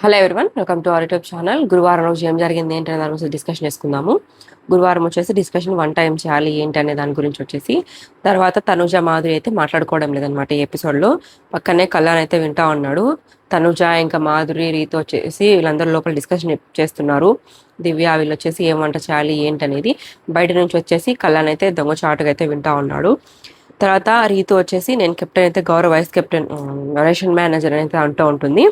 Hello everyone welcome to our YouTube channel గురువారం రోజు ఏం జరిగింది ఏంటి అనే దాని గురించి డిస్కషన్ చేసుకుందాము. గురువారం వచ్చేసి డిస్కషన్ వన్ టైం చేయాలి ఏంటి అనే దాని గురించి వచ్చేసి తర్వాత తనుజ మాధురి అయితే మాట్లాడుకోవడం లేదనమాట ఈ ఎపిసోడ్లో పక్కనే కళ్యాణ్ అయితే వింటా ఉన్నాడు. తనుజ ఇంకా మాధురి రీతో వచ్చేసి వీళ్ళందరూ లోపల డిస్కషన్ చేస్తున్నారు. దివ్య వీళ్ళు వచ్చేసి ఏం వంట చేయాలి ఏంటి అనేది. బయట నుంచి వచ్చేసి కళ్యాణ్ అయితే దొంగచాటుగా అయితే వింటా ఉన్నాడు. తర్వాత రీతు వచ్చేసి నేను కెప్టెన్ అయితే గౌరవ వైస్ కెప్టెన్ రేషన్ మేనేజర్ అయితే అంటూ ఉంటుంది.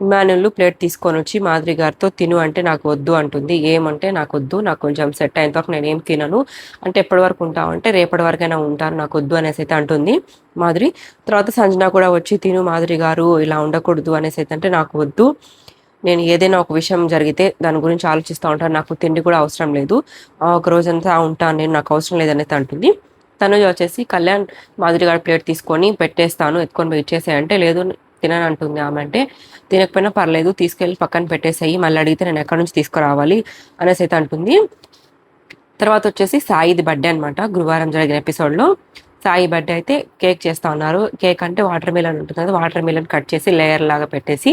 ఇమానులు ప్లేట్ తీసుకొని వచ్చి మాధురి గారితో తిను అంటే నాకు వద్దు అంటుంది. ఏమంటే నాకు వద్దు నాకు కొంచెం సెట్ అయిన వరకు నేను ఏం తినను. అంటే ఎప్పటి వరకు ఉంటావు అంటే రేపటి వరకైనా ఉంటాను నాకు వద్దు అనేసి అయితే అంటుంది మాదిరి తర్వాత సంజన కూడా వచ్చి తిను మాదిరి గారు ఇలా ఉండకూడదు అనేసి అయితే అంటే నాకు వద్దు. నేను ఏదైనా ఒక విషయం జరిగితే దాని గురించి ఆలోచిస్తూ ఉంటాను. నాకు తిండి కూడా అవసరం లేదు. ఒక రోజంతా ఉంటాను నేను నాకు అవసరం లేదనేది అంటుంది. తనుజ వచ్చేసి కళ్యాణ్ మాదిరి గారి ప్లేట్ తీసుకొని పెట్టేస్తాను ఎత్తుకొని పోయి చేసాయంటే లేదు తినని అంటుంది ఆమె అంటే తినకపోయినా పర్లేదు తీసుకెళ్ళి పక్కన పెట్టేసాయి మళ్ళీ అడిగితే నేను ఎక్కడి నుంచి తీసుకురావాలి అనేసి అయితే అంటుంది. తర్వాత వచ్చేసి సాయిది బర్త్డే అనమాట గురువారం జరిగిన ఎపిసోడ్లో. సాయి బర్త్డే అయితే కేక్ చేస్తా ఉన్నారు. కేక్ అంటే వాటర్ మిలన్ ఉంటుంది కదా వాటర్ మిలన్ కట్ చేసి లేయర్ లాగా పెట్టేసి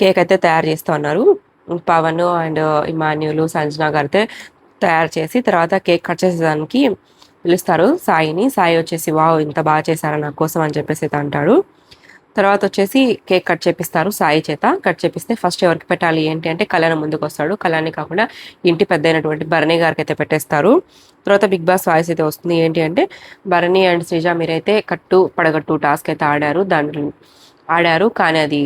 కేక్ అయితే తయారు చేస్తూ ఉన్నారు. పవన్ అండ్ ఇమాన్యులు సంజనా గారు అయితే తయారు చేసి తర్వాత కేక్ కట్ చేసేదానికి పిలుస్తారు సాయిని. సాయి వచ్చేసి వావ్ ఇంత బాగా చేశారా నా కోసం అని చెప్పేసి అయితే అంటాడు. తర్వాత వచ్చేసి కేక్ కట్ చేపిస్తారు సాయి చేత. కట్ చేపిస్తే ఫస్ట్ ఎవరికి పెట్టాలి ఏంటి అంటే కళ్యాణ్ ముందుకు వస్తాడు. కళ్యాణ్ కాకుండా ఇంటి పెద్ద అయినటువంటి భరణి గారికి అయితే పెట్టేస్తారు. తర్వాత బిగ్ బాస్ వాయిస్ అయితే వస్తుంది. ఏంటి అంటే భరణి అండ్ శ్రీజ మీరైతే కట్టు పడగట్టు టాస్క్ అయితే ఆడారు. దాంట్లో ఆడారు. కానీ అది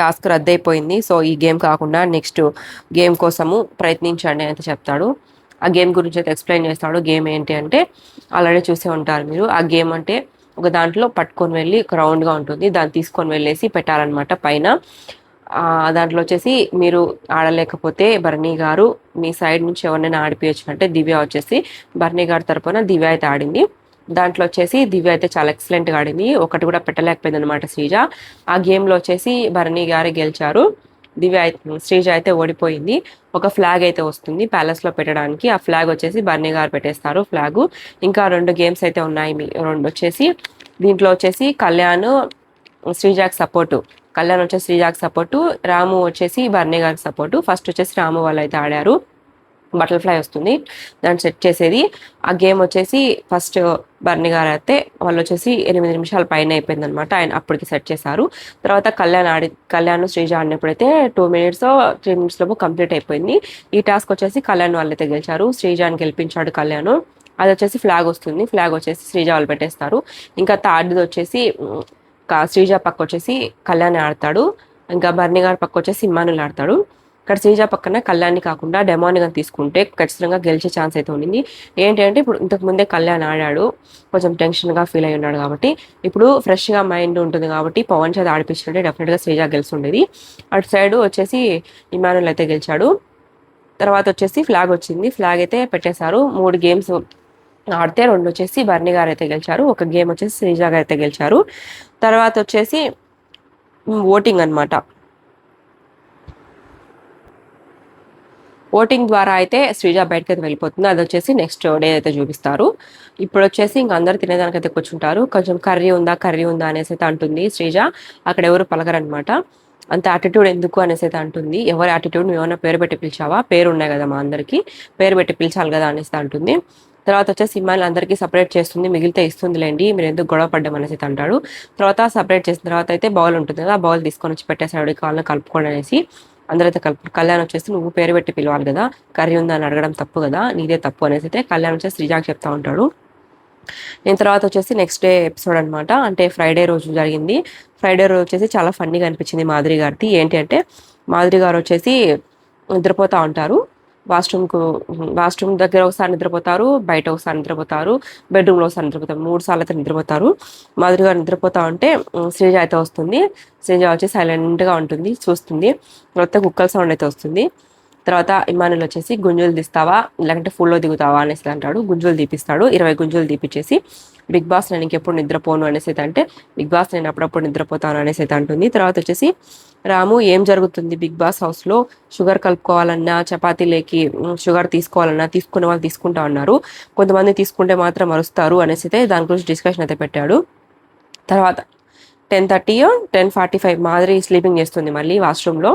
టాస్క్ రద్దయిపోయింది. సో ఈ గేమ్ కాకుండా నెక్స్ట్ గేమ్ కోసము ప్రయత్నించండి అయితే చెప్తాడు. ఆ గేమ్ గురించి అయితే ఎక్స్ప్లెయిన్ చేస్తాడు. గేమ్ ఏంటి అంటే ఆల్రెడీ చూసే ఉంటారు మీరు. ఆ గేమ్ అంటే ఒక దాంట్లో పట్టుకొని వెళ్ళి ఒక రౌండ్గా ఉంటుంది. దాన్ని తీసుకొని వెళ్ళేసి పెట్టాలన్నమాట పైన. దాంట్లో వచ్చేసి మీరు ఆడలేకపోతే బర్నీ గారు మీ సైడ్ నుంచి ఎవరినైనా ఆడిపించచ్చు అంటే దివ్య వచ్చేసి బర్నీ గారి తరపున దివ్య అయితే ఆడింది. దాంట్లో వచ్చేసి దివ్య అయితే చాలా ఎక్సలెంట్గా ఆడింది. ఒకటి కూడా పెట్టలేకపోయింది అనమాట శ్రీజ. ఆ గేమ్లో వచ్చేసి భరణి గారే గెలిచారు. దివ్య శ్రీజ అయితే ఓడిపోయింది. ఒక ఫ్లాగ్ అయితే వస్తుంది ప్యాలెస్లో పెట్టడానికి. ఆ ఫ్లాగ్ వచ్చేసి బర్నీ గారు పెట్టేస్తారు ఫ్లాగ్. ఇంకా రెండు గేమ్స్ అయితే ఉన్నాయి రెండు వచ్చేసి. దీంట్లో వచ్చేసి కళ్యాణ్ శ్రీజాకి సపోర్టు. కళ్యాణ్ వచ్చేసి శ్రీజాకి సపోర్టు. రాము వచ్చేసి బర్నీ గారికి సపోర్టు. ఫస్ట్ వచ్చేసి రాము వాళ్ళు అయితే ఆడారు. బటర్ఫ్లై వస్తుంది. దాన్ని సెట్ చేసేది. ఆ గేమ్ వచ్చేసి ఫస్ట్ బర్ని గారు అయితే వాళ్ళు వచ్చేసి ఎనిమిది నిమిషాల పైన అయిపోయింది అనమాట ఆయన అప్పటికి సెట్ చేశారు. తర్వాత కళ్యాణ్ ఆడి కళ్యాణ్ శ్రీజ ఆడినప్పుడైతే టూ మినిట్స్ త్రీ మినిట్స్ లోపు కంప్లీట్ అయిపోయింది. ఈ టాస్క్ వచ్చేసి కళ్యాణ్ వాళ్ళైతే గెలిచారు. శ్రీజాని గెలిపించాడు కళ్యాణ్. అది వచ్చేసి ఫ్లాగ్ వస్తుంది. ఫ్లాగ్ వచ్చేసి శ్రీజ వాళ్ళు పెట్టేస్తారు. ఇంకా థర్డ్ది వచ్చేసి శ్రీజ పక్క వచ్చేసి కళ్యాణ్ ఆడతాడు. ఇంకా బర్ని గారి పక్క వచ్చేసి ఇమ్మానులు ఆడతాడు. ఇక్కడ శ్రీజ పక్కన కళ్యాణ్ని కాకుండా డెమాని కానీ తీసుకుంటే ఖచ్చితంగా గెలిచే ఛాన్స్ అయితే ఉంది ఏంటంటే ఇప్పుడు ఇంతకు ముందే కళ్యాణ్ ఆడాడు. కొంచెం టెన్షన్గా ఫీల్ అయి ఉన్నాడు కాబట్టి. ఇప్పుడు ఫ్రెష్గా మైండ్ ఉంటుంది కాబట్టి పవన్ చేత ఆడిపించినట్టే డెఫినెట్గా శ్రీజ గెలిచుండేది అటు సైడ్ వచ్చేసి ఇమానుల్ అయితే గెలిచాడు. తర్వాత వచ్చేసి ఫ్లాగ్ వచ్చింది. ఫ్లాగ్ అయితే పెట్టేశారు. మూడు గేమ్స్ ఆడితే రెండు వచ్చేసి బర్ని గారు అయితే గెలిచారు. ఒక గేమ్ వచ్చేసి శ్రీజ గారు అయితే గెలిచారు. తర్వాత వచ్చేసి ఓటింగ్ అనమాట ఓటింగ్ ద్వారా అయితే శ్రీజ బయటకు అయితే వెళ్ళిపోతుంది. అది వచ్చేసి నెక్స్ట్ డే అయితే చూపిస్తారు. ఇప్పుడు వచ్చేసి ఇంక అందరు తినేదానికి అయితే కూర్చుంటారు. కొంచెం కర్రీ ఉందా కర్రీ ఉందా అనేసి అయితే అంటుంది శ్రీజ. అక్కడ ఎవరు పలకరనమాట. అంత యాటిట్యూడ్ ఎందుకు అనేసి అయితే అంటుంది. ఎవరి యాటిట్యూడ్ నువ్వు ఏమైనా పేరు పెట్టి పిలిచావా? పేరు ఉన్నాయి కదా మా అందరికి. పేరు పెట్టి పిలిచాలి కదా అనేసి అంటుంది. తర్వాత వచ్చేసి సినిమాలు అందరికీ సపరేట్ చేస్తుంది. మిగిలితే ఇస్తుందిలేండి. మీరు ఎందుకు గొడవ పడ్డం అనేసి అంటాడు. తర్వాత సపరేట్ చేసిన తర్వాత అయితే బౌల్ ఉంటుంది కదా ఆ బౌల్ తీసుకొని వచ్చి పెట్టేసాడు కాళ్ళని కలుపుకోండి అనేసి. అందరైతే కలుపు కళ్యాణ్ వచ్చేసి నువ్వు పేరు పెట్టి పిలవాలి కదా కర్రీ ఉందా అని అడగడం తప్పు కదా నీదే తప్పు అనేసి అయితే కళ్యాణ్ వచ్చేసి శ్రీజాకి చెప్తా ఉంటాడు. నేను తర్వాత వచ్చేసి నెక్స్ట్ డే ఎపిసోడ్ అనమాట అంటే ఫ్రైడే రోజు జరిగింది. ఫ్రైడే రోజు వచ్చేసి చాలా ఫన్నీగా అనిపించింది మాధురి గారిది. ఏంటి అంటే మాధురి గారు వచ్చేసి నిద్రపోతూ ఉంటారు. వాష్రూమ్కు వాష్రూమ్ దగ్గర ఒకసారి నిద్రపోతారు బయట ఒకసారి నిద్రపోతారు బెడ్రూమ్లో ఒకసారి నిద్రపోతారు మూడు సార్లు అయితే నిద్రపోతారు. మాదిరిగా నిద్రపోతా ఉంటే శ్రీజ అయితే వస్తుంది. శ్రీజ వచ్చి సైలెంట్గా ఉంటుంది చూస్తుంది. తర్వాత కుక్కల సౌండ్ అయితే వస్తుంది. తర్వాత ఇమానులు వచ్చేసి గుంజులు తీస్తావా? లేదంటే ఫుల్లో దిగుతావా? అనేసి అంటాడు. గుంజులు తీపిస్తాడు. ఇరవై గుంజులు తీపిచ్చేసి బిగ్ బాస్ నేను ఇంకెప్పుడు నిద్రపోను అనేసి అయితే అంటే బిగ్ బాస్ నేను అప్పుడప్పుడు నిద్రపోతాను అనేసి అయితే అంటుంది. తర్వాత వచ్చేసి రాము ఏం జరుగుతుంది? బిగ్ బాస్ హౌస్లో షుగర్ కలుపుకోవాలన్నా చపాతీలేకి షుగర్ తీసుకోవాలన్నా తీసుకునే వాళ్ళు తీసుకుంటా ఉన్నారు కొంతమంది తీసుకుంటే మాత్రం అరుస్తారు అనేసి అయితే దాని గురించి డిస్కషన్ అయితే పెట్టాడు. తర్వాత ten thirty ten forty five మాదిరి స్లీపింగ్ చేస్తుంది మళ్ళీ వాష్రూమ్లో.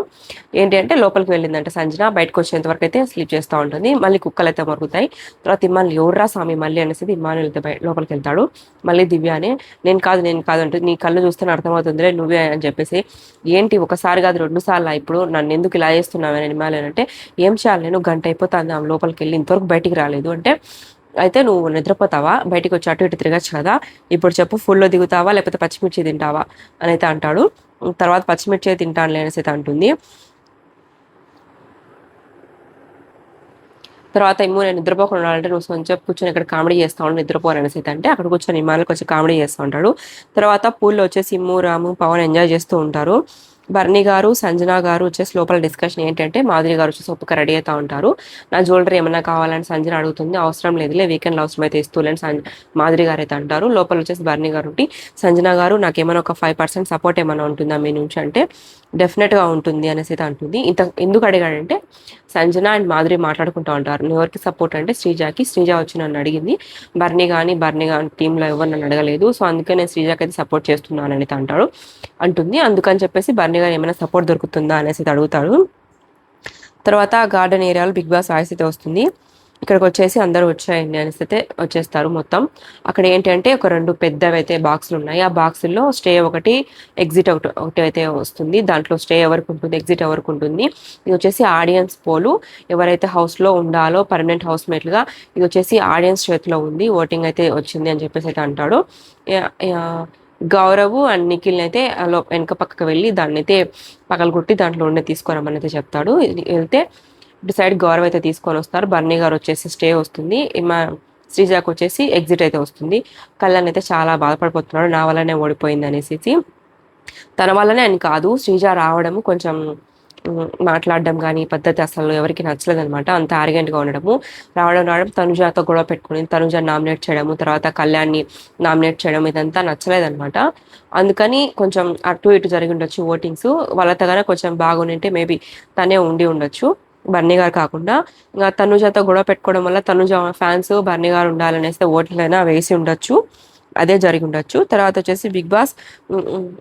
ఏంటి అంటే లోపలికి వెళ్ళిందంటే సంజన బయటకు వచ్చేంత వరకు అయితే స్లీప్ చేస్తూ ఉంటుంది. మళ్ళీ కుక్కలు అయితే మరుగుతాయి. తర్వాత ఇమ్మాన్ ఎవర్రా స్వామి మళ్ళీ అనేసి ఇమ్మాన్ వెళ్తే లోపలికి వెళ్తాడు. మళ్ళీ దివ్యానే నేను కాదు నేను కాదు అంటే నీ కళ్ళు చూస్తే అర్థమవుతుందిలే నువ్వే అని చెప్పేసి ఏంటి ఒకసారి కాదు రెండు సార్లు ఇప్పుడు నన్ను ఎందుకు ఇలా చేస్తున్నావు అని అంటే ఏం చేయాలి నేను గంట అయిపోతుంది ఆమె లోపలికి వెళ్ళి ఇంతవరకు బయటికి రాలేదు. అంటే అయితే నువ్వు నిద్రపోతావా? బయటికి వచ్చి అటు ఇటు తిరగచ్చు కదా? ఇప్పుడు చెప్పు ఫుల్లో దిగుతావా? లేకపోతే పచ్చిమిర్చి తింటావా? అని అయితే అంటాడు. తర్వాత పచ్చిమిర్చి తింటాను అనేసి అయితే అంటుంది. తర్వాత ఏమో నేను నిద్రపోకుండా ఉండాలంటే నువ్వు కొంచెం కూర్చొని ఇక్కడ కామెడీ చేస్తా ఉండు అయితే అంటే అక్కడ కూర్చొని ఇమ్మానికి వచ్చి కామెడీ చేస్తూ ఉంటాడు. తర్వాత పూల్లో వచ్చేసి ఇమ్ము రాము పవన్ ఎంజాయ్ చేస్తూ ఉంటారు. బర్ణి గారు సంజన గారు వచ్చేసి లోపల డిస్కషన్ ఏంటంటే మాధురి గారు వచ్చేసి ఒప్పుక రెడీ అవుతా ఉంటారు. నా జ్యువెలరీ ఏమైనా కావాలని సంజన అడుగుతుంది. అవసరం లేదులే వీకెండ్ అవసరం అయితే ఇస్తూలేని సంజ మాధురి గారు అయితే అంటారు. లోపల వచ్చేసి బర్ణి గారు ఉంటే సంజన గారు నాకు ఏమైనా ఒక ఫైవ్ పర్సెంట్ సపోర్ట్ ఏమైనా ఉంటుందా మీ నుంచి అంటే డెఫినెట్గా ఉంటుంది అనేసి అయితే అంటుంది. ఇంత ఎందుకు అడిగాడంటే సంజన అండ్ మాధురి మాట్లాడుకుంటూ ఉంటారు. ఎవరికి సపోర్ట్ అంటే శ్రీజాకి. శ్రీజ వచ్చి నన్ను అడిగింది బర్నీ కానీ బర్నీ కానీ టీంలో ఎవరు నన్ను అడగలేదు. సో అందుకే నేను శ్రీజాకి అయితే సపోర్ట్ చేస్తున్నాను అనేది అంటాడు. అంటుంది. అందుకని చెప్పేసి బర్నీ గారు ఏమైనా సపోర్ట్ దొరుకుతుందా అనేసి అయితే అడుగుతాడు. తర్వాత గార్డెన్ ఏరియాలో బిగ్ బాస్ వాయిస్ అయితే వస్తుంది. ఇక్కడికి వచ్చేసి అందరూ వచ్చాయండి అనేసి అయితే వచ్చేస్తారు మొత్తం. అక్కడ ఏంటంటే ఒక రెండు పెద్దవి అయితే బాక్సులు ఉన్నాయి ఆ బాక్సుల్లో స్టే ఒకటి ఎగ్జిట్ ఒకటి ఒకటి అయితే వస్తుంది. దాంట్లో స్టే ఎవరికి ఉంటుంది ఎగ్జిట్ ఎవరికి ఉంటుంది. ఇది వచ్చేసి ఆడియన్స్ పోలు. ఎవరైతే హౌస్లో ఉండాలో పర్మనెంట్ హౌస్ మేట్లుగా ఇది వచ్చేసి ఆడియన్స్ చేతిలో ఉంది. ఓటింగ్ అయితే వచ్చింది అని చెప్పేసి అయితే అంటాడు. గౌరవ్ అండ్ నిఖిల్ని అయితే వెనక పక్కకు వెళ్ళి దాన్ని అయితే పగలగొట్టి దాంట్లో ఉండే తీసుకోరామని అయితే చెప్తాడు. వెళ్తే ఇటు సైడ్ గౌరవ్ అయితే తీసుకొని వస్తారు బర్నీ గారు వచ్చేసి స్టే వస్తుంది. మా శ్రీజాకు వచ్చేసి ఎగ్జిట్ అయితే వస్తుంది. కళ్యాణ్ అయితే చాలా బాధపడిపోతున్నాడు. నా వల్లనే ఓడిపోయింది అనేసి తన వల్లనే అని కాదు. శ్రీజ రావడము కొంచెం మాట్లాడడం కానీ పద్ధతి అసలు ఎవరికి నచ్చలేదు అనమాట అంత ఆరిగెంట్గా ఉండడము. రావడం రావడం తనుజాతో గొడవ పెట్టుకుని తనుజ నామినేట్ చేయడము తర్వాత కళ్యాణ్ని నామినేట్ చేయడం ఇదంతా నచ్చలేదనమాట అందుకని కొంచెం అటు ఇటు జరిగి ఉండొచ్చు ఓటింగ్స్. వాళ్ళతో తగన కొంచెం బాగుండింటే మేబీ తనే ఉండి ఉండొచ్చు. బర్నీ గారు కాకుండా ఇంకా తనుజాతో గొడవ పెట్టుకోవడం వల్ల తనుజ ఫ్యాన్స్ బర్నీ గారు ఉండాలనేస్తే ఓట్లైనా వేసి ఉండొచ్చు. అదే జరిగి ఉండొచ్చు. తర్వాత వచ్చేసి బిగ్ బాస్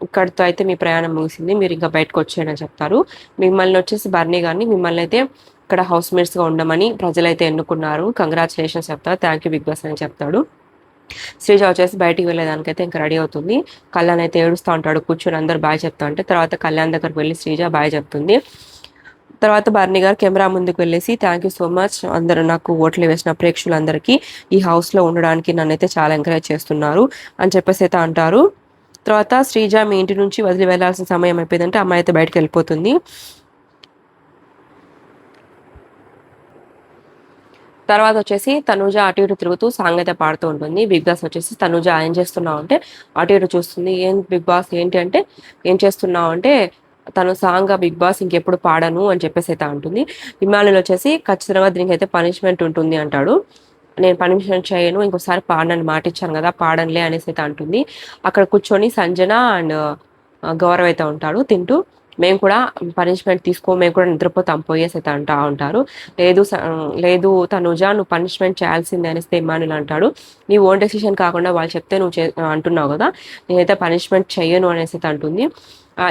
ఇక్కడితో అయితే మీ ప్రయాణం ముగిసింది. మీరు ఇంకా బయటకు వచ్చేయని చెప్తారు. మిమ్మల్ని వచ్చేసి బర్నీ గారిని మిమ్మల్ని అయితే ఇక్కడ హౌస్ మేట్స్గా ఉండమని ప్రజలైతే ఎన్నుకున్నారు. కంగ్రాచులేషన్స్ చెప్తారు. థ్యాంక్ యూ బిగ్ బాస్ అని చెప్తాడు. శ్రీజ వచ్చేసి బయటికి వెళ్ళేదానికైతే ఇంకా రెడీ అవుతుంది. కళ్యాణ్ అయితే ఏడుస్తూ ఉంటాడు. కూర్చొని అందరు బాయ్ చెప్తా ఉంటే తర్వాత కళ్యాణ్ దగ్గరకు వెళ్ళి శ్రీజ బాయ్ చెప్తుంది. తర్వాత బర్నీ గారు కెమెరా ముందుకు వెళ్ళేసి థ్యాంక్ యూ సో మచ్ అందరూ నాకు ఓట్లు వేసిన ప్రేక్షకులందరికీ ఈ హౌస్లో ఉండడానికి నన్నైతే చాలా ఎంకరేజ్ చేస్తున్నారు అని చెప్పేసి అయితే అంటారు. తర్వాత శ్రీజ మీ ఇంటి నుంచి వదిలి వెళ్ళాల్సిన సమయం అయిపోయిందంటే అమ్మాయి అయితే బయటకు వెళ్ళిపోతుంది. తర్వాత వచ్చేసి తనుజ అటు ఇటు తిరుగుతూ సాంగ్ అయితే పాడుతూ ఉంటుంది. బిగ్ బాస్ వచ్చేసి తనుజ ఏం చేస్తున్నావు? అంటే అటు ఇటు చూస్తుంది. ఏం బిగ్ బాస్ ఏంటి అంటే ఏం చేస్తున్నావు? అంటే తను సాంగ్ బిగ్ బాస్ ఇంకెప్పుడు పాడను అని చెప్పేసి అయితే అంటుంది. హిమాలయన్ వచ్చేసి ఖచ్చితంగా దీనికి అయితే పనిష్మెంట్ ఉంటుంది అంటాడు. నేను పనిష్మెంట్ చేయను ఇంకోసారి పాడనని మాట ఇచ్చాను కదా పాడనులే అనేసి అయితే అంటుంది. అక్కడ కూర్చొని సంజన అండ్ గౌరవ్ అయితే ఉంటాడు తింటూ మేము కూడా పనిష్మెంట్ తీసుకో మేము కూడా నిద్రపోతాం పోయేసి అయితే అంటా ఉంటారు. లేదు లేదు తనుజ నువ్వు పనిష్మెంట్ చేయాల్సిందే అనేసి ఇమానుల్ అంటాడు. నీ ఓన్ డెసిషన్ కాకుండా వాళ్ళు చెప్తే నువ్వు అంటున్నావు కదా నేనైతే పనిష్మెంట్ చేయను అనేసి అంటుంది.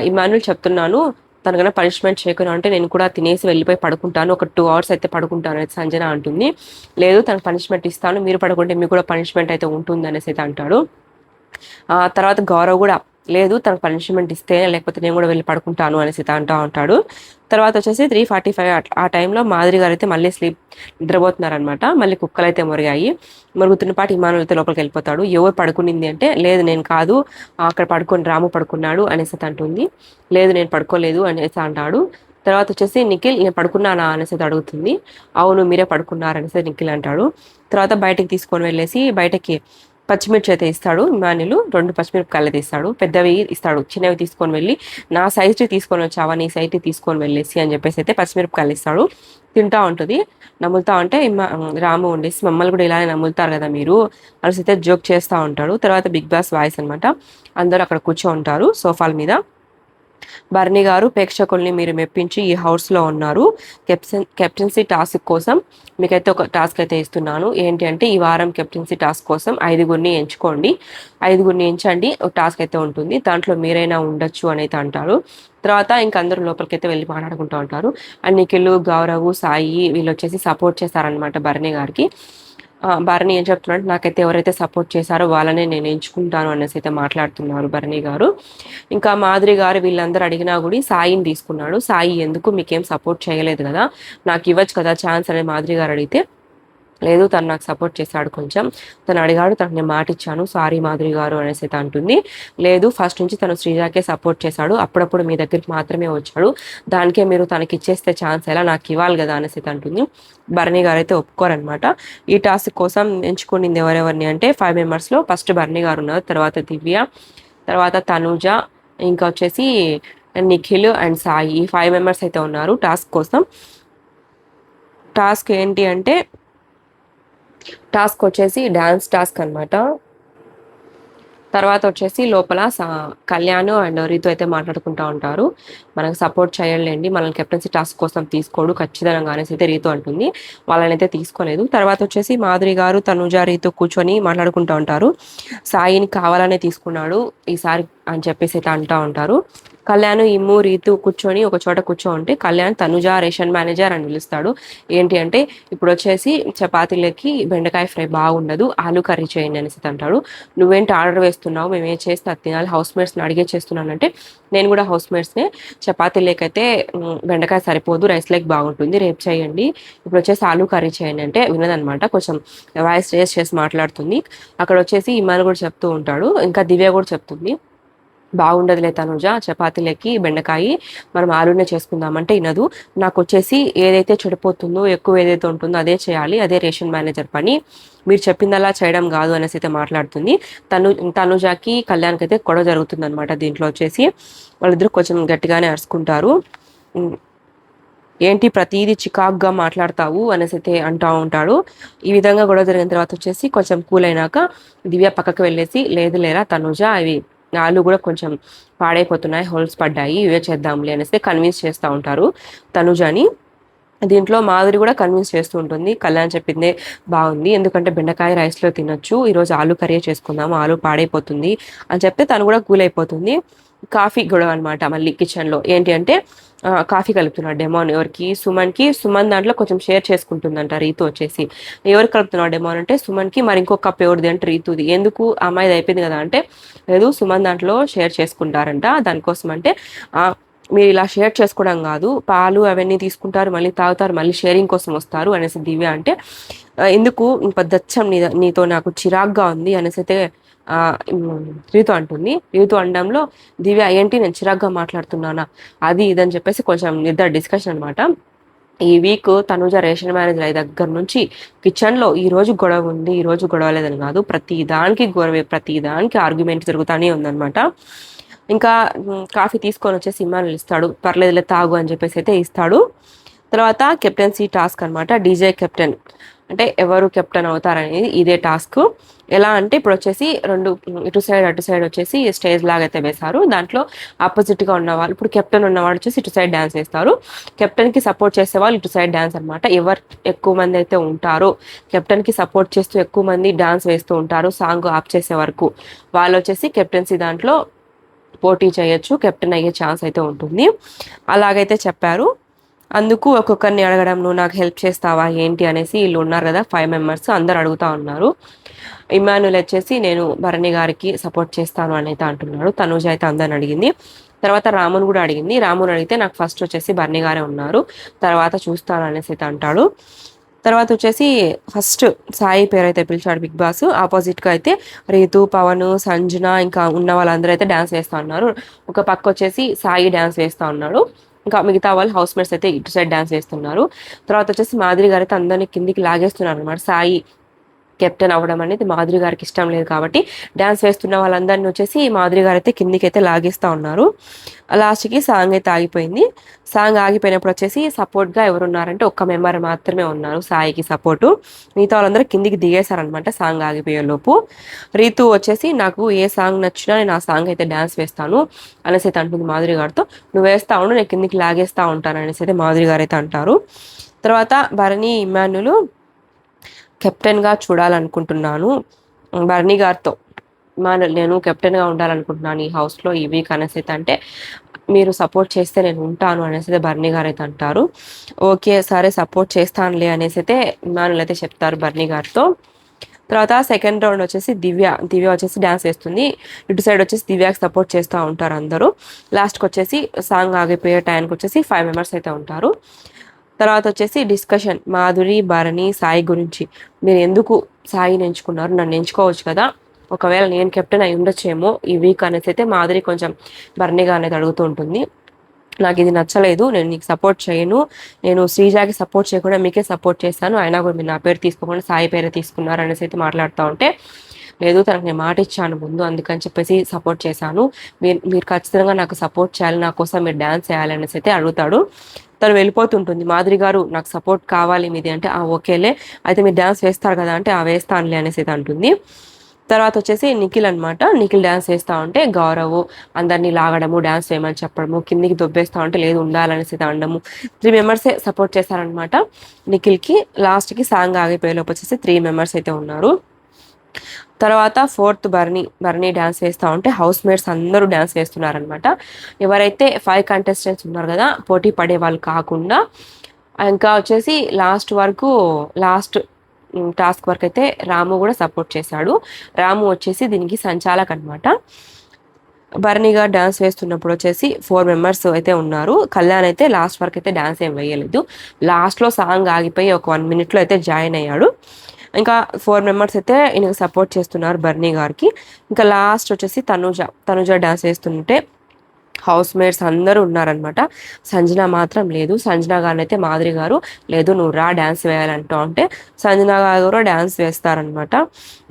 ఇమానుల్ చెప్తున్నాను తనకన్నా పనిష్మెంట్ చేయకుండా అంటే నేను కూడా తినేసి వెళ్ళిపోయి పడుకుంటాను. ఒక టూ అవర్స్ అయితే పడుకుంటాను అనేది సంజన అంటుంది. లేదు తనకు పనిష్మెంట్ ఇస్తాను మీరు పడుకుంటే మీకు కూడా పనిష్మెంట్ అయితే ఉంటుంది అనేసి అయితే అంటాడు. తర్వాత గౌరవ్ కూడా లేదు తనకు పనిష్మెంట్ ఇస్తే లేకపోతే నేను కూడా వెళ్ళి పడుకుంటాను అనేసి అంటూ ఉంటాడు. తర్వాత వచ్చేసి త్రీ ఫార్టీ ఫైవ్ ఆ టైంలో మాదిరి గారు అయితే మళ్ళీ స్లీప్ నిద్రపోతున్నారనమాట మళ్ళీ కుక్కలు అయితే మురిగాయి. మురుగుతున్న పాటు అయితే లోపలికి వెళ్ళిపోతాడు. ఎవరు పడుకునింది అంటే లేదు నేను కాదు అక్కడ పడుకొని రాము పడుకున్నాడు అనేసి అంటుంది. లేదు నేను పడుకోలేదు అనేసి అంటాడు. తర్వాత వచ్చేసి నిఖిల్ నేను పడుకున్నానా? అనేసి అడుగుతుంది. అవును మీరే పడుకున్నారనేసి నిఖిల్ అంటాడు. తర్వాత బయటకి తీసుకొని వెళ్ళేసి బయటకి పచ్చిమిర్చి అయితే ఇస్తాడు. ఇమానులు రెండు పచ్చిమిరపకాయలు తీస్తాడు. పెద్దవి ఇస్తాడు. చిన్నవి తీసుకొని వెళ్ళి నా సైజు తీసుకొని వచ్చావా? నీ సైజు తీసుకొని వెళ్ళేసి అని చెప్పేసి అయితే పచ్చిమిరపకాయలు ఇస్తాడు. తింటా ఉంటుంది. నమ్ములుతా ఉంటే రాము ఉండేసి మమ్మల్ని కూడా ఇలానే నమ్ములుతారు కదా మీరు అనేసి అయితే జోక్ చేస్తూ ఉంటాడు. తర్వాత బిగ్ బాస్ వాయిస్ అనమాట అందరూ అక్కడ కూర్చో ఉంటారు సోఫాల మీద. బర్నీ గారు ప్రేక్షకుల్ని మీరు మెప్పించి ఈ హౌస్లో ఉన్నారు. కెప్టెన్ కెప్టెన్సీ టాస్క్ కోసం మీకైతే ఒక టాస్క్ అయితే ఇస్తున్నాను. ఏంటి అంటే ఈ వారం కెప్టెన్సీ టాస్క్ కోసం ఐదుగురిని ఎంచుకోండి. ఐదుగురిని ఎంచండి. ఒక టాస్క్ అయితే ఉంటుంది. దాంట్లో మీరైనా ఉండొచ్చు అని అయితే అంటారు. తర్వాత ఇంక అందరూ లోపలికైతే వెళ్ళి మాట్లాడుకుంటూ ఉంటారు. అండ్ నిఖిల్ గౌరవ్ సాయి వీళ్ళు వచ్చేసి సపోర్ట్ చేస్తారనమాట బర్నీ గారికి. భరణి ఏం చెప్తున్నాడు? నాకైతే ఎవరైతే సపోర్ట్ చేశారో వాళ్ళనే నేను ఎంచుకుంటాను అనేసి అయితే మాట్లాడుతున్నారు భరణి గారు. ఇంకా మాధురి గారు వీళ్ళందరూ అడిగినా కూడా సాయిని తీసుకున్నాడు. సాయి ఎందుకు మీకేం సపోర్ట్ చేయలేదు కదా? నాకు ఇవ్వచ్చు కదా ఛాన్స్ అనేది మాధురి గారు అడిగితే లేదు తను నాకు సపోర్ట్ చేశాడు కొంచెం. తను అడిగాడు తనకు నేను మాట ఇచ్చాను సారీ మాధురి గారు అనేసి అయితే అంటుంది. లేదు ఫస్ట్ నుంచి తను శ్రీజాకే సపోర్ట్ చేశాడు. అప్పుడప్పుడు మీ దగ్గరికి మాత్రమే వచ్చాడు. దానికే మీరు తనకి ఇచ్చేస్తే ఛాన్స్ ఎలా? నాకు ఇవ్వాలి కదా అనేసి అయితే అంటుంది. భరణి గారు అయితే ఒప్పుకోరనమాట ఈ టాస్క్ కోసం ఎంచుకునింది ఎవరెవరిని అంటే ఫైవ్ మెంబర్స్లో ఫస్ట్ భరణి గారు ఉన్నారు తర్వాత దివ్య తర్వాత తనుజ ఇంకా వచ్చేసి నిఖిల్ అండ్ సాయి. ఈ ఫైవ్ మెంబర్స్ అయితే ఉన్నారు టాస్క్ కోసం. టాస్క్ ఏంటి అంటే టాస్క్ వచ్చేసి డ్యాన్స్ టాస్క్ అనమాట తర్వాత వచ్చేసి లోపల కళ్యాణ్ అండ్ రీతు అయితే మాట్లాడుకుంటూ ఉంటారు. మనకు సపోర్ట్ చేయాలండి. మనల్ని కెప్టెన్సీ టాస్క్ కోసం తీసుకోడు. ఖచ్చితంగా అనేసి అయితే రీతు అంటుంది. వాళ్ళని అయితే తీసుకోలేదు. తర్వాత వచ్చేసి మాధురి గారు తనుజ రీతు కూర్చొని మాట్లాడుకుంటూ ఉంటారు. సాయిని కావాలనే తీసుకున్నాడు. ఈసారి అని చెప్పేసి అయితే అంటూ ఉంటారు. కళ్యాణ్ ఇమ్ము రీతు కూర్చొని ఒక చోట కూర్చో ఉంటే కళ్యాణ్ తనుజ రేషన్ మేనేజర్ అని పిలుస్తాడు. ఏంటి అంటే ఇప్పుడు వచ్చేసి చపాతీలకి బెండకాయ ఫ్రై బాగుండదు. ఆలు కర్రీ చేయండి అనేసి అంటాడు. నువ్వేంటి ఆర్డర్ చేస్తున్నావు మేము ఏం చేస్తే తినాలి హౌస్ మేట్స్ని అడిగే చేస్తున్నానంటే నేను కూడా హౌస్ మేట్స్నే చపాతీ లేకైతే బెండకాయ సరిపోదు రైస్ లేక్ బాగుంటుంది రేపు చేయండి. ఇప్పుడు వచ్చేసి ఆలు కర్రీ చేయండి అంటే వినదనమాట కొంచెం వాయిస్ రేస్ చేసి మాట్లాడుతుంది. అక్కడ వచ్చేసి ఇమాన్ కూడా చెప్తూ ఉంటాడు ఇంకా దివ్య కూడా చెప్తుంది. బాగుండదులే తనుజ చపాతీలకి బెండకాయి మనం ఆలునే చేసుకుందామంటే వినదు నాకు వచ్చేసి ఏదైతే చెడిపోతుందో ఎక్కువ ఏదైతే ఉంటుందో అదే చేయాలి అదే రేషన్ మేనేజర్ పని. మీరు చెప్పిందలా చేయడం కాదు అనేసి అయితే మాట్లాడుతుంది. తను తనుజాకి కళ్యాణ్కి అయితే గొడవ జరుగుతుంది అనమాట దీంట్లో వచ్చేసి. వాళ్ళిద్దరు కొంచెం గట్టిగానే అరుచుకుంటారు. ఏంటి ప్రతిదీ చికాక్గా మాట్లాడతావు అనేసి అయితే అంటూ ఉంటాడు. ఈ విధంగా గొడవ జరిగిన తర్వాత వచ్చేసి కొంచెం కూల్ అయినాక దివ్య పక్కకు వెళ్ళేసి లేదు లేరా తనుజ అవి నాలుగు కూడా కొంచెం పాడైపోతున్నాయి హోల్స్ పడ్డాయి ఇవే చేద్దాంలే అనేసి కన్విన్స్ చేస్తూ ఉంటారు తనుజని. దీంట్లో మాధురి కూడా కన్విన్స్ చేస్తూ ఉంటుంది కళ్యాణ్ చెప్పిందే బాగుంది ఎందుకంటే బెండకాయ రైస్లో తినొచ్చు ఈరోజు ఆలు కర్రీ చేసుకుందాము ఆలు పాడైపోతుంది అని చెప్తే తను కూడా కూల్ అయిపోతుంది. కాఫీ గొడవ అనమాట మళ్ళీ కిచెన్లో ఏంటి అంటే కాఫీ కలుపుతున్నాడు డెమోన్ ఎవరికి? సుమన్కి. సుమన్ దాంట్లో కొంచెం షేర్ చేసుకుంటుందంట రీతు వచ్చేసి. ఎవరు కలుపుతున్నాడు డెమోన్ అంటే సుమన్కి మరి ఇంకొక కప్ ఎవరిది అంటే రీతుది. ఎందుకు? అమ్మాయిది అయిపోయింది కదా అంటే లేదు సుమన్ దాంట్లో షేర్ చేసుకుంటారంట. దానికోసం అంటే మీరు ఇలా షేర్ చేసుకోవడం కాదు. పాలు అవన్నీ తీసుకుంటారు మళ్ళీ తాగుతారు మళ్ళీ షేరింగ్ కోసం వస్తారు అనేసి దివ్య అంటే ఎందుకు? దచ్చం నీ నీతో నాకు చిరాగ్గా ఉంది అనేసి అయితే రీతు అంటుంది. రీతు అనడంలో దివ్య ఏంటి? నేను చిరాగ్గా మాట్లాడుతున్నానా? అది ఇదని చెప్పేసి కొంచెం ఇద్దరు డిస్కషన్ అనమాట ఈ వీక్ తనుజ రేషన్ మేనేజర్ అయ్యే దగ్గర నుంచి కిచెన్లో ఈ రోజు గొడవ ఉంది ఈ రోజు గొడవ లేదని కాదు ప్రతి దానికి గొడవ ప్రతి దానికి ఆర్గ్యుమెంట్ జరుగుతూనే ఉందన్నమాట. ఇంకా కాఫీ తీసుకొని వచ్చేసి సినిమాలు ఇస్తాడు. పర్లేదులే తాగు అని చెప్పేసి అయితే ఇస్తాడు. తర్వాత కెప్టెన్సీ టాస్క్ అనమాట డీజే కెప్టెన్ అంటే ఎవరు కెప్టెన్ అవుతారనేది ఇదే టాస్క్. ఎలా అంటే ఇప్పుడు వచ్చేసి రెండు ఇటు సైడ్ అటు సైడ్ వచ్చేసి స్టేజ్ లాగా అయితే వేశారు. దాంట్లో ఆపోజిట్గా ఉన్న వాళ్ళు ఇప్పుడు కెప్టెన్ ఉన్నవాడు వచ్చేసి ఇటు సైడ్ డ్యాన్స్ వేస్తారు. కెప్టెన్కి సపోర్ట్ చేసే వాళ్ళు ఇటు సైడ్ డ్యాన్స్ అనమాట ఎవరు ఎక్కువ మంది అయితే ఉంటారో కెప్టెన్కి సపోర్ట్ చేస్తూ ఎక్కువ మంది డ్యాన్స్ వేస్తూ ఉంటారు సాంగ్ ఆప్ చేసే వరకు వాళ్ళు వచ్చేసి కెప్టెన్సీ దాంట్లో పోటీ చేయొచ్చు కెప్టెన్ అయ్యే ఛాన్స్ అయితే ఉంటుంది. అలాగైతే చెప్పారు. అందుకు ఒక్కొక్కరిని అడగడం నువ్వు నాకు హెల్ప్ చేస్తావా ఏంటి అనేసి వీళ్ళు ఉన్నారు కదా ఫైవ్ మెంబర్స్ అందరు అడుగుతా ఉన్నారు. ఇమానుల్ వచ్చేసి నేను భరణి గారికి సపోర్ట్ చేస్తాను అని అయితే అంటున్నాడు. తనుజ అయితే అందరిని అడిగింది. తర్వాత రాముని కూడా అడిగింది. రాముని అడిగితే నాకు ఫస్ట్ వచ్చేసి భరణి గారే ఉన్నారు. తర్వాత చూస్తాను అనేసి అయితే అంటాడు. తర్వాత వచ్చేసి ఫస్ట్ సాయి పేరు అయితే పిలిచాడు బిగ్ బాస్. ఆపోజిట్గా అయితే రీతు పవన్ సంజన ఇంకా ఉన్న వాళ్ళందరూ అయితే డ్యాన్స్ వేస్తూ ఉన్నారు. ఒక పక్క వచ్చేసి సాయి డ్యాన్స్ వేస్తూ ఉన్నాడు. ఇంకా మిగతా వాళ్ళు హౌస్ మేట్స్ అయితే ఇటు సైడ్ డాన్స్ వేస్తున్నారు తర్వాత వచ్చేసి మాదిరి గారు అయితే అందరినీ కిందికి లాగేస్తున్నారు అనమాట సాయి కెప్టెన్ అవ్వడం అనేది మాధురి గారికి ఇష్టం లేదు కాబట్టి డ్యాన్స్ వేస్తున్న వాళ్ళందరినీ వచ్చేసి మాధురి గారు అయితే కిందికి అయితే లాగేస్తూ ఉన్నారు. లాస్ట్కి సాంగ్ అయితే ఆగిపోయింది. సాంగ్ ఆగిపోయినప్పుడు వచ్చేసి సపోర్ట్గా ఎవరున్నారంటే ఒక్క మెంబర్ మాత్రమే ఉన్నారు సాయికి సపోర్టు. మిగతా వాళ్ళందరూ కిందికి దిగేశారనమాట సాంగ్ ఆగిపోయే లోపు. రీతు వచ్చేసి నాకు ఏ సాంగ్ నచ్చినా నేను ఆ సాంగ్ అయితే డ్యాన్స్ వేస్తాను అనేసి అయితే అంటుంది మాధురి గారితో. నువ్వు వేస్తా ఉండు నేను కిందికి లాగేస్తూ ఉంటాను అనేసి అయితే మాధురి గారు అయితే అంటారు. తర్వాత భరణి ఇమానులు కెప్టెన్గా చూడాలనుకుంటున్నాను. బర్నీ గారితో మా నేను కెప్టెన్గా ఉండాలనుకుంటున్నాను ఈ హౌస్లో ఈ వీక్ అనేసి అయితే అంటే మీరు సపోర్ట్ చేస్తే నేను ఉంటాను అనేసి అయితే బర్నీ గారు అయితే అంటారు. ఓకే సరే సపోర్ట్ చేస్తానులే అనేసి అయితే మానులు అయితే చెప్తారు బర్నీ గారితో. తర్వాత సెకండ్ రౌండ్ వచ్చేసి దివ్య దివ్య వచ్చేసి డ్యాన్స్ వేస్తుంది. ఇటు సైడ్ వచ్చేసి దివ్యాకి సపోర్ట్ చేస్తూ ఉంటారు అందరూ. లాస్ట్కి వచ్చేసి సాంగ్ ఆగిపోయే టైంకి వచ్చేసి ఫైవ్ మెంబర్స్ అయితే ఉంటారు. తర్వాత వచ్చేసి డిస్కషన్ మాధురి భరణి సాయి గురించి. మీరు ఎందుకు సాయిని ఎంచుకున్నారు? నన్ను ఎంచుకోవచ్చు కదా? ఒకవేళ నేను కెప్టెన్ అయి ఉండొచ్చేమో ఈ వీక్ అనేసి అయితే మాధురి కొంచెం భరణిగా అనేది అడుగుతూ ఉంటుంది. నాకు ఇది నచ్చలేదు నేను నీకు సపోర్ట్ చేయను. నేను శ్రీజాకి సపోర్ట్ చేయకుండా మీకే సపోర్ట్ చేస్తాను అయినా కూడా మీరు నా పేరు తీసుకోకుండా సాయి పేరే తీసుకున్నారు అనేసి అయితే మాట్లాడుతూ ఉంటే లేదు తనకు నేను మాట ఇచ్చాను ముందు అందుకని చెప్పేసి సపోర్ట్ చేశాను. మీరు మీరు ఖచ్చితంగా నాకు సపోర్ట్ చేయాలి నా కోసం మీరు డ్యాన్స్ చేయాలి అనేసి అయితే అడుగుతాడు. తను వెళ్ళిపోతుంటుంది. మాధురి గారు నాకు సపోర్ట్ కావాలి మీది. అంటే ఆ ఓకేలే. అయితే మీరు డ్యాన్స్ వేస్తారు కదా అంటే ఆ వేస్తానులే అనేసి అంటుంది. తర్వాత వచ్చేసి నిఖిల్ అనమాట నిఖిల్ డ్యాన్స్ వేస్తూ ఉంటే గౌరవ్ అందరినీ లాగడము డ్యాన్స్ వేయమని చెప్పడము కిందికి దొబ్బేస్తా ఉంటే లేదు ఉండాలనేసి అనడము. త్రీ మెంబర్సే సపోర్ట్ చేస్తారనమాట నిఖిల్కి. లాస్ట్కి సాంగ్ ఆగిపోయేలోపు వచ్చేసి త్రీ మెంబర్స్ అయితే ఉన్నారు. తర్వాత ఫోర్త్ బర్నీ బర్నీ డ్యాన్స్ వేస్తూ ఉంటే హౌస్ మేట్స్ అందరూ డ్యాన్స్ వేస్తున్నారనమాట ఎవరైతే ఫైవ్ కంటెస్టెంట్స్ ఉన్నారు కదా పోటీ పడే వాళ్ళు కాకుండా ఇంకా వచ్చేసి లాస్ట్ వరకు లాస్ట్ టాస్క్ వరకు అయితే రాము కూడా సపోర్ట్ చేశాడు. రాము వచ్చేసి దీనికి సంచాలక్ అనమాట బర్నీగా డ్యాన్స్ వేస్తున్నప్పుడు వచ్చేసి ఫోర్ మెంబర్స్ అయితే ఉన్నారు. కళ్యాణ్ అయితే లాస్ట్ వరకు అయితే డ్యాన్స్ ఏం వేయలేదు. లాస్ట్లో సాంగ్ ఆగిపోయి ఒక వన్ మినిట్లో అయితే జాయిన్ అయ్యాడు. ఇంకా ఫోర్ మెంబర్స్ అయితే ఈయనకు సపోర్ట్ చేస్తున్నారు బర్నీ గారికి. ఇంకా లాస్ట్ వచ్చేసి తనుజ తనుజ డాన్స్ వేస్తుంటే హౌస్ మేట్స్ అందరూ ఉన్నారనమాట సంజన మాత్రం లేదు. సంజన గారిని అయితే మాదిరి గారు లేదు నువ్వు రా డ్యాన్స్ వేయాలంటూ అంటే సంజన గారు డ్యాన్స్ వేస్తారనమాట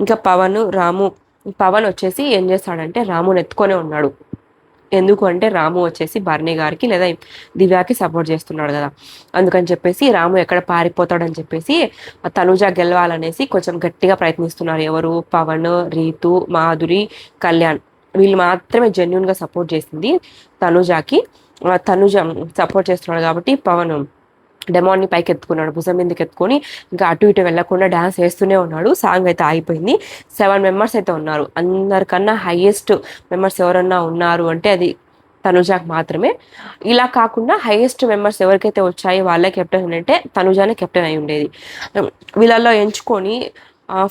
ఇంకా పవన్ రాము పవన్ వచ్చేసి ఏం చేస్తాడంటే రాముని ఎత్తుకొనే ఉన్నాడు. ఎందుకు అంటే రాము వచ్చేసి భరణి గారికి లేదా దివ్యాకి సపోర్ట్ చేస్తున్నాడు కదా. అందుకని చెప్పేసి రాము ఎక్కడ పారిపోతాడని చెప్పేసి తనుజ గెలవాలనేసి కొంచెం గట్టిగా ప్రయత్నిస్తున్నారు. ఎవరు? పవన్ రీతు మాధురి కళ్యాణ్. వీళ్ళు మాత్రమే జెన్యున్గా సపోర్ట్ చేసింది తనుజాకి. తనుజ సపోర్ట్ చేస్తున్నాడు కాబట్టి పవన్. డెమాన్ని పైకి ఎత్తుకున్నాడు భుజం మీదకి ఎత్తుకొని ఇంకా అటు ఇటు వెళ్ళకుండా డ్యాన్స్ వేస్తూనే ఉన్నాడు. సాంగ్ అయితే ఆగిపోయింది. సెవెన్ మెంబర్స్ అయితే ఉన్నారు. అందరికన్నా హైయెస్ట్ మెంబర్స్ ఎవరన్నా ఉన్నారు అంటే అది తనుజాకి మాత్రమే. ఇలా కాకుండా హైయెస్ట్ మెంబర్స్ ఎవరికైతే వచ్చాయో వాళ్ళే కెప్టెన్ అంటే తనుజానే కెప్టెన్ అయి ఉండేది. వీళ్ళల్లో ఎంచుకొని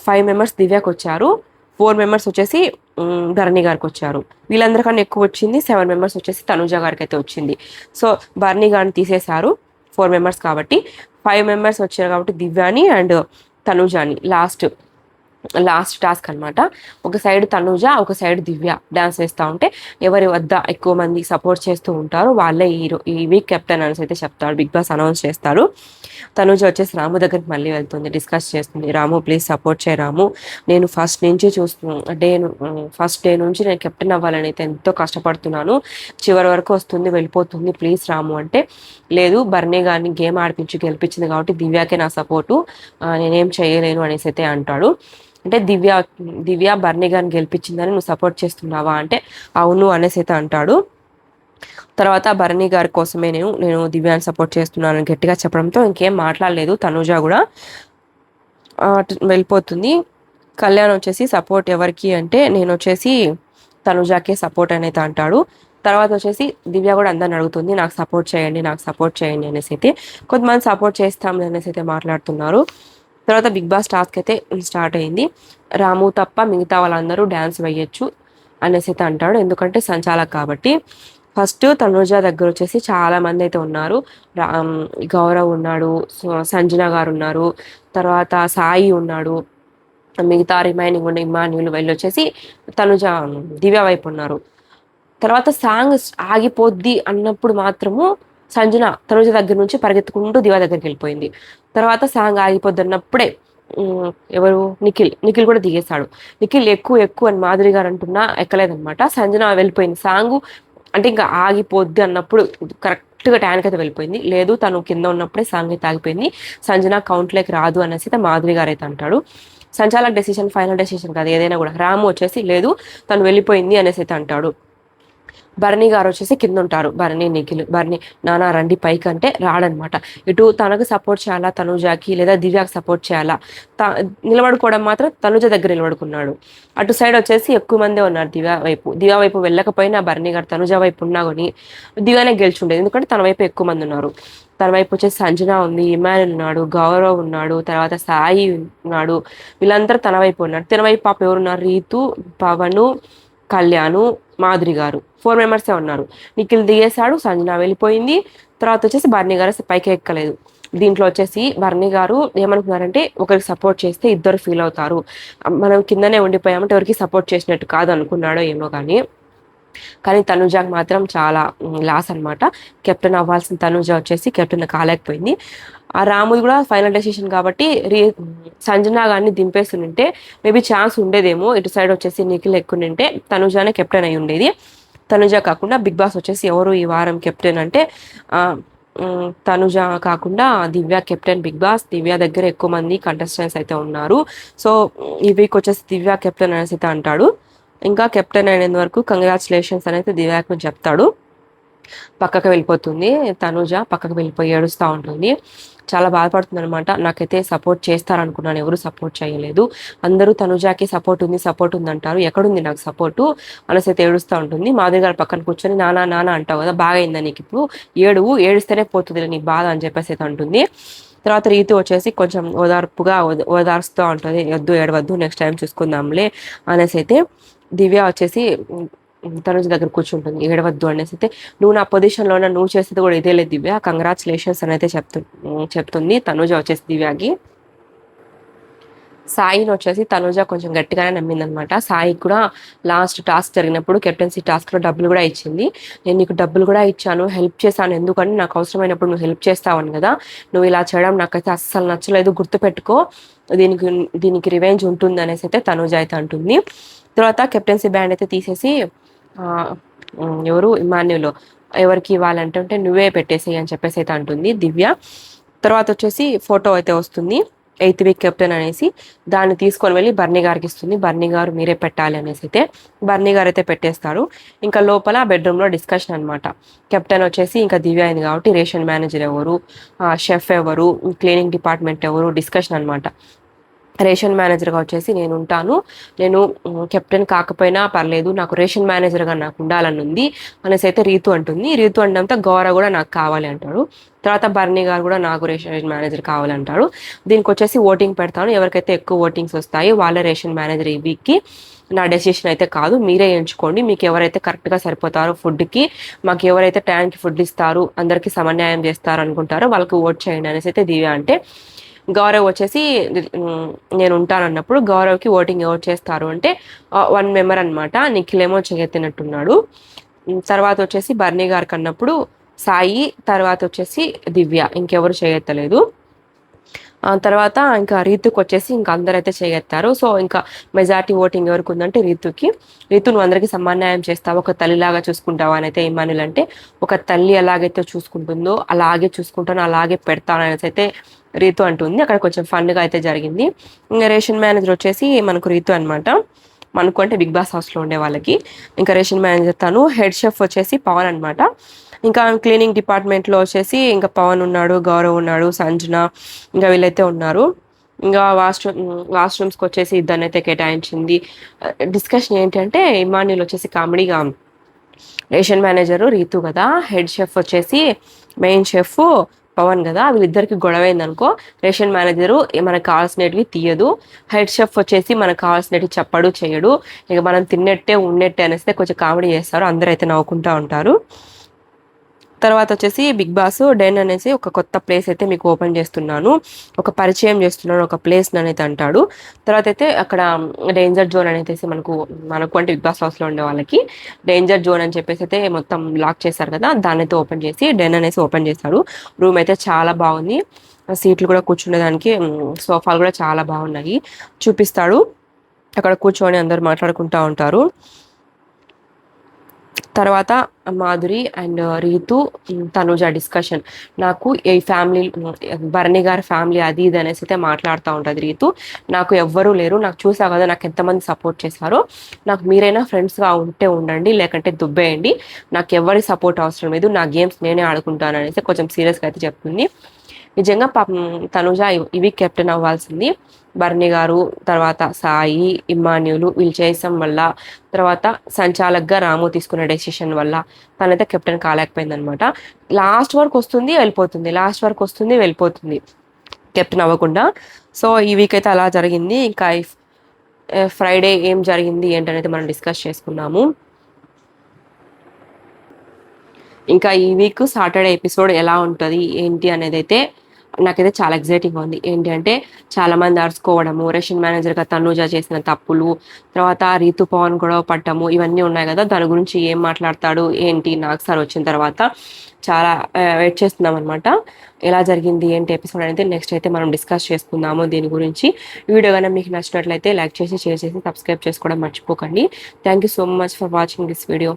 ఫైవ్ మెంబర్స్ దివ్యాకి వచ్చారు. ఫోర్ మెంబర్స్ వచ్చేసి ధరణి గారికి వచ్చారు. వీళ్ళందరికన్నా ఎక్కువ వచ్చింది. సెవెన్ మెంబర్స్ వచ్చేసి తనుజ గారికి అయితే వచ్చింది. సో భరణి గారిని తీసేశారు. ఫోర్ మెంబర్స్ కాబట్టి ఫైవ్ మెంబర్స్ వచ్చారు కాబట్టి దివ్యాని అండ్ తనుజాని లాస్ట్. లాస్ట్ టాస్క్ అనమాట ఒక సైడ్ తనుజ ఒక సైడ్ దివ్య డాన్స్ వేస్తూ ఉంటే ఎవరి వద్ద ఎక్కువ మంది సపోర్ట్ చేస్తూ ఉంటారు వాళ్ళే ఈ ఈ వీక్ కెప్టెన్ అనేసి అయితే చెప్తాడు బిగ్ బాస్ అనౌన్స్ చేస్తారు. తనుజ వచ్చేసి రాము దగ్గరికి మళ్ళీ వెళ్తుంది డిస్కస్ చేస్తుంది. రాము ప్లీజ్ సపోర్ట్ చేయ రాము. నేను ఫస్ట్ నుంచి చూస్తున్నాను డే ఫస్ట్ డే నుంచి నేను కెప్టెన్ అవ్వాలని అయితే ఎంతో కష్టపడుతున్నాను. చివరి వరకు వస్తుంది వెళ్ళిపోతుంది. ప్లీజ్ రాము అంటే లేదు బర్నే గారిని గేమ్ ఆడిపించి గెలిపించింది కాబట్టి దివ్యాకే నా సపోర్టు. నేనేం చేయలేను అనేసి అయితే అంటాడు. అంటే దివ్య దివ్య బర్నీ గారిని గెలిపించిందని నువ్వు సపోర్ట్ చేస్తున్నావా అంటే అవును అనేసి అయితే అంటాడు. తర్వాత భరణి గారి కోసమే నేను నేను దివ్యాన్ని సపోర్ట్ చేస్తున్నాను గట్టిగా చెప్పడంతో ఇంకేం మాట్లాడలేదు. తనుజ కూడా వెళ్ళిపోతుంది. కళ్యాణ్ వచ్చేసి సపోర్ట్ ఎవరికి అంటే నేను వచ్చేసి తనుజాకే సపోర్ట్ అనేది అంటాడు. తర్వాత వచ్చేసి దివ్య కూడా అందరిని అడుగుతుంది నాకు సపోర్ట్ చేయండి నాకు సపోర్ట్ చేయండి అనేసి అయితే. కొంతమంది సపోర్ట్ చేస్తాం అనేసి అయితే మాట్లాడుతున్నారు. తర్వాత బిగ్ బాస్ టాస్క్ అయితే స్టార్ట్ అయింది. రాము తప్ప మిగతా వాళ్ళందరూ డ్యాన్స్ వేయచ్చు అనేసి అయితే అంటాడు. ఎందుకంటే సంచాలక్ కాబట్టి. ఫస్ట్ తనుజ దగ్గర వచ్చేసి చాలా మంది అయితే ఉన్నారు. గౌరవ్ ఉన్నాడు సంజన గారు ఉన్నారు. తర్వాత సాయి ఉన్నాడు. మిగతా రిమైనింగ్ ఉన్న ఇమాన్యులు వెళ్ళి వచ్చేసి తనుజ దివ్య వైపు ఉన్నారు. తర్వాత సాంగ్ ఆగిపోద్ది అన్నప్పుడు మాత్రము సంజన తనుజ దగ్గర నుంచి పరిగెత్తుకుంటూ దివా దగ్గరికి వెళ్ళిపోయింది. తర్వాత సాంగ్ ఆగిపోద్దన్నప్పుడే ఎవరు? నిఖిల్. నిఖిల్ కూడా దిగేశాడు. నిఖిల్ ఎక్కువ ఎక్కువ అని మాధురి గారు అంటున్నా ఎక్కలేదనమాట సంజన వెళ్ళిపోయింది. సాంగు అంటే ఇంకా ఆగిపోద్ది అన్నప్పుడు కరెక్ట్గా ట్యాన్కి అయితే వెళ్ళిపోయింది. లేదు తను కింద ఉన్నప్పుడే సాంగ్ అయితే ఆగిపోయింది. సంజన కౌంట్లోకి రాదు అనేసి అయితే మాధురి గారు అయితే అంటాడు. సంచాలక్ డెసిషన్ ఫైనల్ డెసిషన్ కాదు ఏదైనా కూడా. రాము వచ్చేసి లేదు తను వెళ్ళిపోయింది అనేసి అయితే అంటాడు. భరణి గారు వచ్చేసి కింద ఉంటారు భరణి నిఖిల్ భరణి నానా రండి పైకి అంటే రాడనమాట. ఇటు తనకు సపోర్ట్ చేయాలా తనుజాకి లేదా దివ్యాకి సపోర్ట్ చేయాలా? త నిలబడుకోవడం మాత్రం తనుజ దగ్గర నిలబడుకున్నాడు. అటు సైడ్ వచ్చేసి ఎక్కువ మందే ఉన్నారు దివ్య వైపు. దివ్య వైపు వెళ్ళకపోయినా భరణి గారు తనుజ వైపు ఉన్నా కానీ దివ్యానే గెలిచుండేది. ఎందుకంటే తన వైపు ఎక్కువ మంది ఉన్నారు. తన వైపు వచ్చేసి సంజన ఉంది ఇమానుల్ ఉన్నాడు గౌరవ్ ఉన్నాడు తర్వాత సాయి ఉన్నాడు. వీళ్ళందరూ తన వైపు ఉన్నారు. తన వైపు పాప ఎవరున్నారు? రీతు పవను కళ్యాణు మాధురి గారు. ఫోర్ మెంబర్సే ఉన్నారు. నిఖిల్ దిగేశాడు సంజన వెళ్ళిపోయింది. తర్వాత వచ్చేసి బర్నీ గారు పైకి ఎక్కలేదు. దీంట్లో వచ్చేసి బర్నీ గారు ఏమనుకున్నారంటే ఒకరికి సపోర్ట్ చేస్తే ఇద్దరు ఫీల్ అవుతారు. మనం కిందనే ఉండిపోయామంటే ఎవరికి సపోర్ట్ చేసినట్టు కాదు అనుకున్నాడో ఏమో కానీ కానీ తనుజాకి మాత్రం చాలా లాస్ అన్నమాట. కెప్టెన్ అవ్వాల్సిన తనుజ వచ్చేసి కెప్టెన్ కాలేకపోయింది. ఆ రాముది కూడా ఫైనల్ డెసిషన్ కాబట్టి రీ సంజనా గారిని దింపేస్తుంటే మేబీ ఛాన్స్ ఉండేదేమో. ఇటు సైడ్ వచ్చేసి నిఖిల్ ఎక్కుంటే తనుజానే కెప్టెన్ అయి ఉండేది. తనుజ కాకుండా బిగ్ బాస్ వచ్చేసి ఎవరు ఈ వారం కెప్టెన్ అంటే తనుజ కాకుండా Divya captain Bigg Boss. Divya దగ్గర ఎక్కువ మంది కంటెస్టెంట్స్ అయితే ఉన్నారు. సో ఈ వీక్ వచ్చేసి దివ్య కెప్టెన్ అనేసి అయితే అంటాడు. ఇంకా కెప్టెన్ అయినంత వరకు కంగ్రాచులేషన్స్ అనేది దివ్యాకు చెప్తాడు. పక్కకు వెళ్ళిపోతుంది. తనుజ పక్కకు వెళ్ళిపోయి ఏడుస్తూ ఉంటుంది. చాలా బాధపడుతుంది అనమాట నాకైతే సపోర్ట్ చేస్తారనుకున్నాను. ఎవరు సపోర్ట్ చేయలేదు. అందరూ తనుజాకి సపోర్ట్ ఉంది సపోర్ట్ ఉంది అంటారు. ఎక్కడుంది నాకు సపోర్టు? అనేసి అయితే ఏడుస్తూ ఉంటుంది. మాధవి గారు పక్కన కూర్చొని నానా నానా అంటావు కదా బాగా అయిందా నీకు ఇప్పుడు? ఏడువు ఏడిస్తేనే పోతుంది నీ బాధ అని చెప్పేసి అయితే అంటుంది. తర్వాత రీతి వచ్చేసి కొంచెం ఓదార్పుగా ఓద- ఓదార్స్తూ ఉంటుంది. వద్దు ఏడవద్దు నెక్స్ట్ టైం చూసుకుందాంలే అనేసి అయితే దివ్య వచ్చేసి తనుజ దగ్గర కూర్చుంటుంది ఏడవద్దు అనేసి అయితే నువ్వు నా పొజిషన్లో ఉన్న నువ్వు చేసేది కూడా ఇదే లేదు దివ్య. కంగ్రాచులేషన్స్ అని అయితే చెప్తు చెప్తుంది. తనుజ వచ్చేసి దివ్యాకి. సాయిని వచ్చేసి తనుజ కొంచెం గట్టిగానే నమ్మిందనమాట. సాయికి కూడా లాస్ట్ టాస్క్ జరిగినప్పుడు కెప్టెన్సీ టాస్క్లో డబ్బులు కూడా ఇచ్చింది. నేను నీకు డబ్బులు కూడా ఇచ్చాను హెల్ప్ చేశాను. ఎందుకంటే నాకు అవసరమైనప్పుడు నువ్వు హెల్ప్ చేస్తావని కదా. నువ్వు ఇలా చేయడం నాకైతే అస్సలు నచ్చలేదు. గుర్తుపెట్టుకో. దీనికి దీనికి రివెంజ్ ఉంటుంది అనేసి అయితే తనుజ అయితే అంటుంది. తర్వాత కెప్టెన్సీ బ్యాండ్ అయితే తీసేసి ఎవరు? ఇమాన్యులో ఎవరికి ఇవ్వాలంటే అంటే నువ్వే పెట్టేసేయి అని చెప్పేసి అయితే అంటుంది దివ్య. తర్వాత వచ్చేసి ఫోటో అయితే వస్తుంది. ఎయిత్ వీక్ కెప్టెన్ అనేసి దాన్ని తీసుకొని వెళ్ళి బర్నీ గారికి ఇస్తుంది. బర్నీ గారు మీరే పెట్టాలి అనేసి అయితే బర్నీ గారు అయితే పెట్టేస్తారు. ఇంకా లోపల బెడ్రూమ్లో డిస్కషన్ అనమాట కెప్టెన్ వచ్చేసి ఇంకా దివ్య అయింది కాబట్టి రేషన్ మేనేజర్ ఎవరు? షెఫ్ ఎవరు? క్లీనింగ్ డిపార్ట్మెంట్ ఎవరు? డిస్కషన్ అనమాట రేషన్ మేనేజర్గా వచ్చేసి నేను ఉంటాను నేను కెప్టెన్ కాకపోయినా పర్లేదు నాకు రేషన్ మేనేజర్గా నాకు ఉండాలని ఉంది. అనేసి అయితే రీతు అంటుంది. రీతు అనడంతో గౌరవ్ కూడా నాకు కావాలి అంటాడు. తర్వాత బర్నీ గారు కూడా నాకు రేషన్ మేనేజర్ కావాలంటాడు. దీనికి వచ్చేసి ఓటింగ్ పెడతాను. ఎవరికైతే ఎక్కువ ఓటింగ్స్ వస్తాయి వాళ్ళ రేషన్ మేనేజర్ ఈ వీక్కి. నా డెసిషన్ అయితే కాదు. మీరే ఎంచుకోండి. మీకు ఎవరైతే కరెక్ట్గా సరిపోతారో ఫుడ్కి మాకు ఎవరైతే టైంకి ఫుడ్ ఇస్తారు అందరికీ సమన్యాయం చేస్తారు అనుకుంటారో వాళ్ళకి ఓట్ చేయండి అనేసి అయితే దివ్య అంటే గౌరవ్ వచ్చేసి నేను ఉంటాను అన్నప్పుడు గౌరవ్కి ఓటింగ్ ఎవరు చేస్తారు అంటే వన్ మెంబర్ అనమాట నిఖిలేమో చేయెత్తినట్టున్నాడు తర్వాత వచ్చేసి బర్నీ గారికి అన్నప్పుడు సాయి తర్వాత వచ్చేసి దివ్య ఇంకెవరు చేయెత్తలేదు. ఆ తర్వాత ఇంకా రీతుకు వచ్చేసి ఇంకా అందరైతే చేయెత్తారు. సో ఇంకా మెజార్టీ ఓటింగ్ ఎవరికి ఉందంటే రీతుకి. రీతు నువ్వు అందరికీ సమాన్యాయం చేస్తావు ఒక తల్లిలాగా చూసుకుంటావా అని అయితే ఇమానుల్ అంటే ఒక తల్లి ఎలాగైతే చూసుకుంటుందో అలాగే చూసుకుంటాను అలాగే పెడతాను అనేసి అయితే రీతు అంటుంది. అక్కడ కొంచెం ఫన్గా అయితే జరిగింది. ఇంకా రేషన్ మేనేజర్ వచ్చేసి మనకు రీతు అనమాట మనకు అంటే బిగ్ బాస్ హౌస్లో ఉండే వాళ్ళకి. ఇంకా రేషన్ మేనేజర్ తను హెడ్ షెఫ్ వచ్చేసి పవన్ అనమాట ఇంకా క్లీనింగ్ డిపార్ట్మెంట్లో వచ్చేసి ఇంకా పవన్ ఉన్నాడు గౌరవ్ ఉన్నాడు సంజన ఇంకా వీళ్ళైతే ఉన్నారు. ఇంకా వాష్రూమ్ వాష్రూమ్స్కి వచ్చేసి ఇద్దరిని అయితే కేటాయించింది. డిస్కషన్ ఏంటంటే ఇమాన్యుల్ వచ్చేసి కామెడీగా రేషన్ మేనేజరు రీతు కదా హెడ్ షెఫ్ వచ్చేసి మెయిన్ షెఫ్ పవన్ కదా వీళ్ళిద్దరికి గొడవ అయిందనుకో రేషన్ మేనేజరు మనకు కావాల్సినవి తీయదు. హెడ్ షెఫ్ వచ్చేసి మనకు కావాల్సినవి చెప్పడు చేయడు. ఇక మనం తిన్నట్టే ఉన్నట్టే అనేస్తే కొంచెం కామెడీ చేస్తారు అందరూ అయితే నవ్వుకుంటూ ఉంటారు. తర్వాత వచ్చేసి బిగ్ బాస్ డెన్ అనేసి ఒక కొత్త ప్లేస్ అయితే మీకు ఓపెన్ చేస్తున్నాను. ఒక పరిచయం చేస్తున్నాను ఒక ప్లేస్ అనేది అంటాడు. తర్వాత అయితే అక్కడ డేంజర్ జోన్ అనేది మనకు మనకు అంటే బిగ్ బాస్ హౌస్లో ఉండే వాళ్ళకి డేంజర్ జోన్ అని చెప్పేసి అయితే మొత్తం లాక్ చేశారు కదా దాన్ని అయితే ఓపెన్ చేసి డెన్ అనేసి ఓపెన్ చేస్తాడు రూమ్ అయితే చాలా బాగుంది. సీట్లు కూడా కూర్చునేదానికి సోఫాలు కూడా చాలా బాగున్నాయి. చూపిస్తాడు. అక్కడ కూర్చొని అందరు మాట్లాడుకుంటూ ఉంటారు. తర్వాత Madhuri and uh, Ritu Tanuja discussion నాకు ఈ ఫ్యామిలీ భరణి గారి ఫ్యామిలీ అది ఇది అనేసి అయితే మాట్లాడుతూ ఉంటుంది రీతు. నాకు ఎవ్వరూ లేరు. నాకు చూసా కదా నాకు ఎంతమంది సపోర్ట్ చేశారో. నాకు మీరైనా ఫ్రెండ్స్గా ఉంటే ఉండండి లేకంటే దుబ్బేయండి. నాకు ఎవరి సపోర్ట్ అవసరం లేదు. నా గేమ్స్ నేనే ఆడుకుంటాను అనేసి కొంచెం సీరియస్గా అయితే చెప్తుంది నిజంగా పాపం తనుజ ఇవి కెప్టెన్ అవ్వాల్సింది. భరణి గారు తర్వాత సాయి ఇమ్మాన్యులు వీళ్ళు చేసం వల్ల తర్వాత సంచాలక్గా రాము తీసుకున్న డెసిషన్ వల్ల తనైతే కెప్టెన్ కాలేకపోయింది అనమాట లాస్ట్ వరకు వస్తుంది వెళ్ళిపోతుంది. లాస్ట్ వరకు వస్తుంది వెళ్ళిపోతుంది. కెప్టెన్ అవ్వకుండా. సో ఈ వీక్ అయితే అలా జరిగింది. ఇంకా ఫ్రైడే ఏం జరిగింది ఏంటనేది మనం డిస్కస్ చేసుకున్నాము. ఇంకా ఈ వీక్ సాటర్డే ఎపిసోడ్ ఎలా ఉంటుంది ఏంటి అనేది అయితే నాకైతే చాలా ఎగ్జైటింగ్ ఉంది. ఏంటి అంటే చాలా మంది అరుచుకోవడము రేషన్ మేనేజర్గా తనూజ చేసిన తప్పులు తర్వాత రీతు పవన్ గొడవ పట్టము ఇవన్నీ ఉన్నాయి కదా. దాని గురించి ఏం మాట్లాడతాడు ఏంటి నాకు సార్ వచ్చిన తర్వాత చాలా వెయిట్ చేస్తున్నాం అనమాట ఎలా జరిగింది ఏంటి ఎపిసోడ్ అనేది నెక్స్ట్ అయితే మనం డిస్కస్ చేసుకుందాము దీని గురించి. వీడియో కనుక మీకు నచ్చినట్లయితే లైక్ చేసి షేర్ చేసి సబ్స్క్రైబ్ చేసుకోవడం మర్చిపోకండి. Thank you so much for watching this video